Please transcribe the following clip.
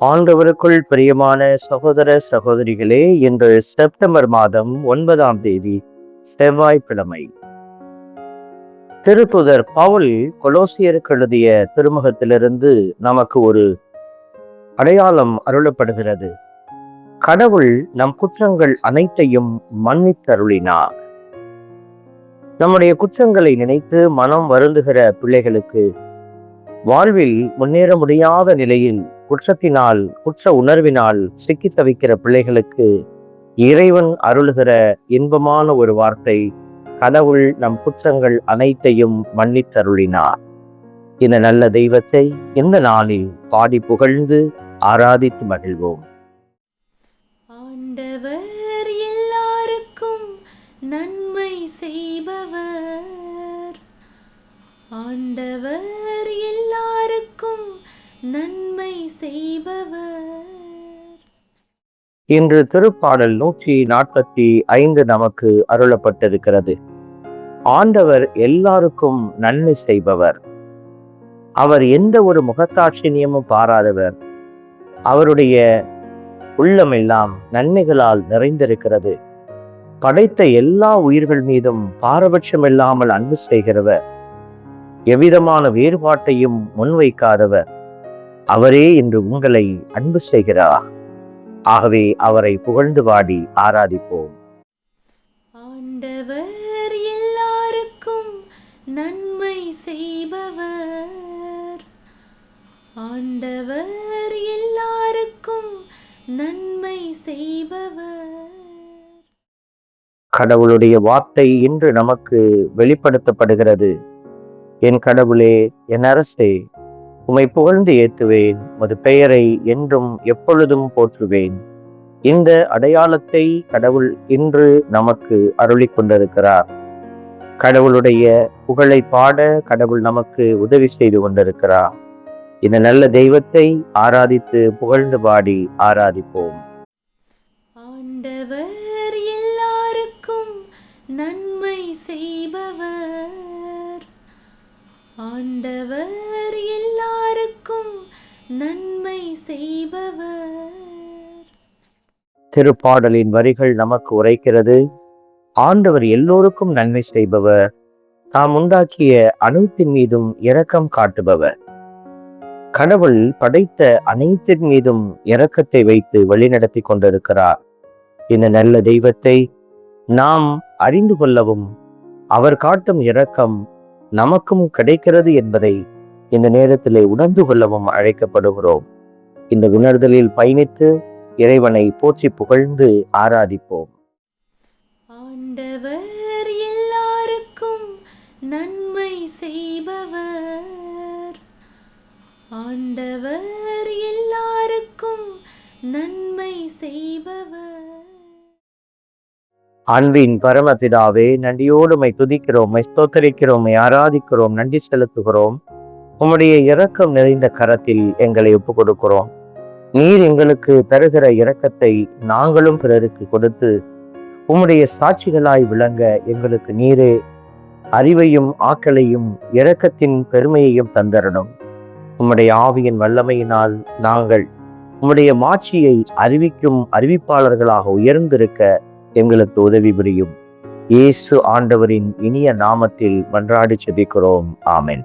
ஆண்டவருக்குள் பிரியமான சகோதர சகோதரிகளே இன்று செப்டம்பர் மாதம் ஒன்பதாம் தேதி செவ்வாய்க்கிழமை திருத்துதர் பவுல் கொலோசியருக்கு எழுதிய திருமுகத்திலிருந்து நமக்கு ஒரு அடையாளம் அருளப்படுகிறது. கடவுள் நம் குற்றங்கள் அனைத்தையும் மன்னித்தருளினார். நம்முடைய குற்றங்களை நினைத்து மனம் வருந்துகிற பிள்ளைகளுக்கு வாழ்வில் முன்னேற முடியாத நிலையில் குற்றத்தினால் குற்ற உணர்வினால் சிக்கி தவிக்கிற பிள்ளைகளுக்கு இறைவன் அருளுகிற இன்பமான ஒரு வார்த்தை கடவுள் நம் குற்றங்கள் அனைத்தையும் மன்னித்தருளினார். இந்த நல்ல தெய்வத்தை இந்த நாளில் பாடி புகழ்ந்து ஆராதித்து மகிழ்வோம். ஆண்டவர் எல்லாருக்கும் நன்மை செய்பவர். ஆண்டவர் எல்லாருக்கும் நன்மை செய்பவர். இன்று திருப்பாடல் நூற்றி நாற்பத்தி ஐந்து நமக்கு அருளப்பட்டிருக்கிறது. ஆண்டவர் எல்லாருக்கும் நன்மை செய்பவர். அவர் எந்த ஒரு முகத்தாட்சியமும் பாராதவர். அவருடைய உள்ளமெல்லாம் நன்மைகளால் நிறைந்திருக்கிறது. படைத்த எல்லா உயிர்கள் மீதும் பாரபட்சம் இல்லாமல் அன்பு செய்கிறவர். எவ்விதமான வேறுபாட்டையும் முன்வைக்காதவர். அவரே இன்று உங்களை அன்பு செய்கிறார். ஆகவே அவரை புகழ்ந்து பாடி ஆராதிப்போம். ஆண்டவர் எல்லாருக்கும் நன்மை செய்பவர். ஆண்டவர் எல்லாருக்கும் நன்மை செய்பவர். கடவுளுடைய வார்த்தை இன்று நமக்கு வெளிப்படுத்தப்படுகிறது. என் கடவுளே என் அரசே உமை புகழ்ந்து ஏத்துவேன். உமது பெயரை என்றும் எப்பொழுதும் போற்றுவேன். இந்த அடையாளத்தை கடவுள் இன்று நமக்கு அருளிக் கொண்டிருக்கிறார். கடவுளுடைய புகழை பாட கடவுள் நமக்கு உதவி செய்து கொண்டிருக்கிறார். இந்த நல்ல தெய்வத்தை ஆராதித்து புகழ்ந்து பாடி ஆராதிப்போம். ஆண்டவர் எல்லாருக்கும் நன்மை செய்பவர். ஆண்டவர் எல்லா நன்மை செய்பவர். திருப்பாடலின் வரிகள் நமக்கு உரைக்கிறது. ஆண்டவர் எல்லோருக்கும் நன்மை செய்பவர். தாம் உண்டாக்கிய அனைத்தின் மீதும் இரக்கம் காட்டுபவர். கடவுள் படைத்த அனைத்தின் மீதும் இரக்கத்தை வைத்து வழிநடத்தி கொண்டிருக்கிறார். இந்த நல்ல தெய்வத்தை நாம் அறிந்து கொள்ளவும் அவர் காட்டும் இரக்கம் நமக்கும் கிடைக்கிறது என்பதை இந்த நேரத்திலே உணர்ந்து கொள்ளவும் அழைக்கப்படுகிறோம். இந்த உணர்தலில் பயணித்து இறைவனை போற்றி புகழ்ந்து ஆராதிப்போம். ஆண்டவர் எல்லாருக்கும் நன்மை செய்பவர். ஆண்டவர் எல்லாருக்கும் நன்மை செய்பவர். அன்பின் பரமபிதாவே நன்றியோடு உம்மை துதிக்கிறோம் ஸ்தோத்தரிக்கிறோம் ஆராதிக்கிறோம் நன்றி செலுத்துகிறோம். உம்முடைய இரக்கம் நிறைந்த கரத்தில் எங்களை ஒப்புக் கொடுக்கிறோம் நீர் எங்களுக்கு தருகிற இரக்கத்தை நாங்களும் பிறருக்கு கொடுத்து உம்முடைய சாட்சிகளாய் விளங்க எங்களுக்கு நீரே அறிவையும் ஆக்களையும் இரக்கத்தின் பெருமையையும் தந்தரணும். உம்முடைய ஆவியின் வல்லமையினால் நாங்கள் உம்முடைய மாட்சியை அறிவிக்கும் அறிவிப்பாளர்களாக உயர்ந்திருக்க எங்களுக்கு உதவி புரியும். இயேசு ஆண்டவரின் இனிய நாமத்தில் மன்றாடி செபிக்கிறோம். ஆமென்.